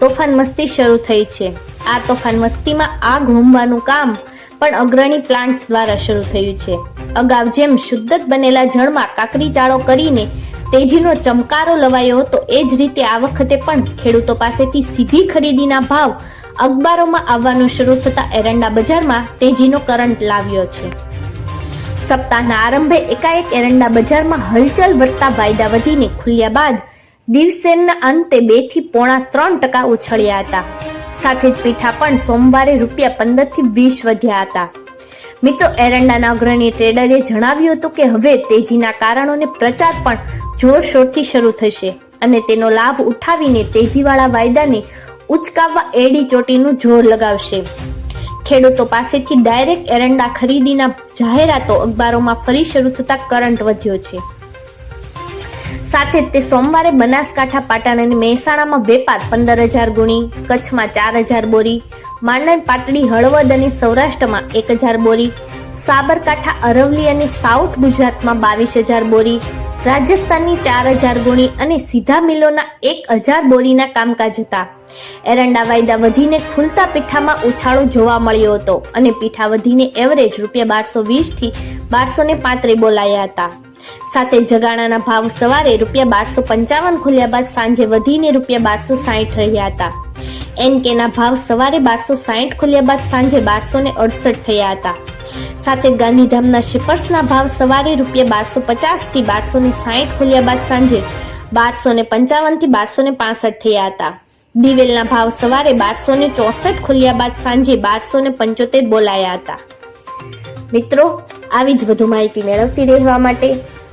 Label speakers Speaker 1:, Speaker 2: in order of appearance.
Speaker 1: તોફાન મસ્તી શરૂ થઈ છે. આ તોફાન મસ્તીમાં આગ હોમવાનું કામ પણ અગ્રણી પ્લાન્ટ્સ દ્વારા શરૂ થયું છે. અગાઉ જેમ શુદ્ધ બનેલા જળમાં કાકરી ચાળો કરીને તેજીનો ચમકારો લવાયો હતો, એ જ રીતે આ વખતે પણ ખેડૂતો પાસેથી સીધી ખરીદીના ભાવ અખબારોમાં આવવાનું શરૂ થતા એરંડા બજારમાં તેજીનો કરંટ લાવ્યો છે. સપ્તાહના આરંભે એકાએક એરંડા બજારમાં હલચલ વધતા વાયદા વધીને ખુલ્યા બાદ દિવસેના અંતે બેથી પોણા ત્રણ ટકા ઉછળ્યા હતા. સાથે જ પીઠા પણ સોમવારે રૂપિયા પંદરથી વીસ વધ્યા હતા. મિત્રો, એરંડાના અગ્રણી ટ્રેડરે જણાવ્યું હતું કે હવે તેજીના કારણોને પ્રચાર પણ જોરશોરથી શરૂ થશે અને તેનો લાભ ઉઠાવીને તેજીવાળા વાયદાને ઉચકાવવા એડી ચોટીનું જોર લગાવશે. ખેડૂતો પાસેથી ડાયરેક્ટ એરંડા ખરીદીના જાહેરાતો અખબારોમાં ફરી શરૂ થતા કરંટ વધ્યો છે. સાથે તે સોમવારે બનાસકાંઠા પાટણ અને મહેસાણામાં વેપાર પંદર હજાર ગુણી, કચ્છમાં ચાર હજાર બોરી, માંડણ, પાટડી, હળવદ અને સૌરાષ્ટ્રમાં એક હજાર બોરી, સાબરકાંઠા અરવલી અને સાઉથ ગુજરાતમાં બાવીસ હજાર બોરી, રાજસ્થાનની ચાર હજાર ગુણી અને સીધા મિલોના એક હજાર બોરીના કામકાજ હતા. એરંડા વાયદા વધીને ખુલતા પીઠામાં ઉછાળો જોવા મળ્યો હતો અને પીઠા વધીને એવરેજ રૂપિયા બારસો વીસથી બારસો ને પાંત્રી બોલાયા હતા. સાથે જગાણાના ભાવ સવારે રૂપિયા બારસો પંચાવન ખુલ્યા બાદ સાંજે વધીને રૂપિયા બારસો સાહીઠ રહ્યા હતા. એનકેના ભાવ સવારે બારસો સાહીઠ ખુલ્યા બાદ સાંજે બારસો ને અડસઠ થયા હતા. સાથે ગાંધીધામના શિપર્સના ભાવ સવારે રૂપિયા બારસો પચાસથી બારસો ને સાહીઠ ખુલ્યા બાદ સાંજે બારસો ને પંચાવનથી બારસો ને પાસઠ થયા હતા. દિવેલના ભાવ સવારે બારસો ને ચોસઠ ખુલ્યા બાદ સાંજે બારસો ને પંચોતેર બોલાયા હતા. મિત્રો, આવી જ વધુ માહિતી મેળવતી રહેવા માટે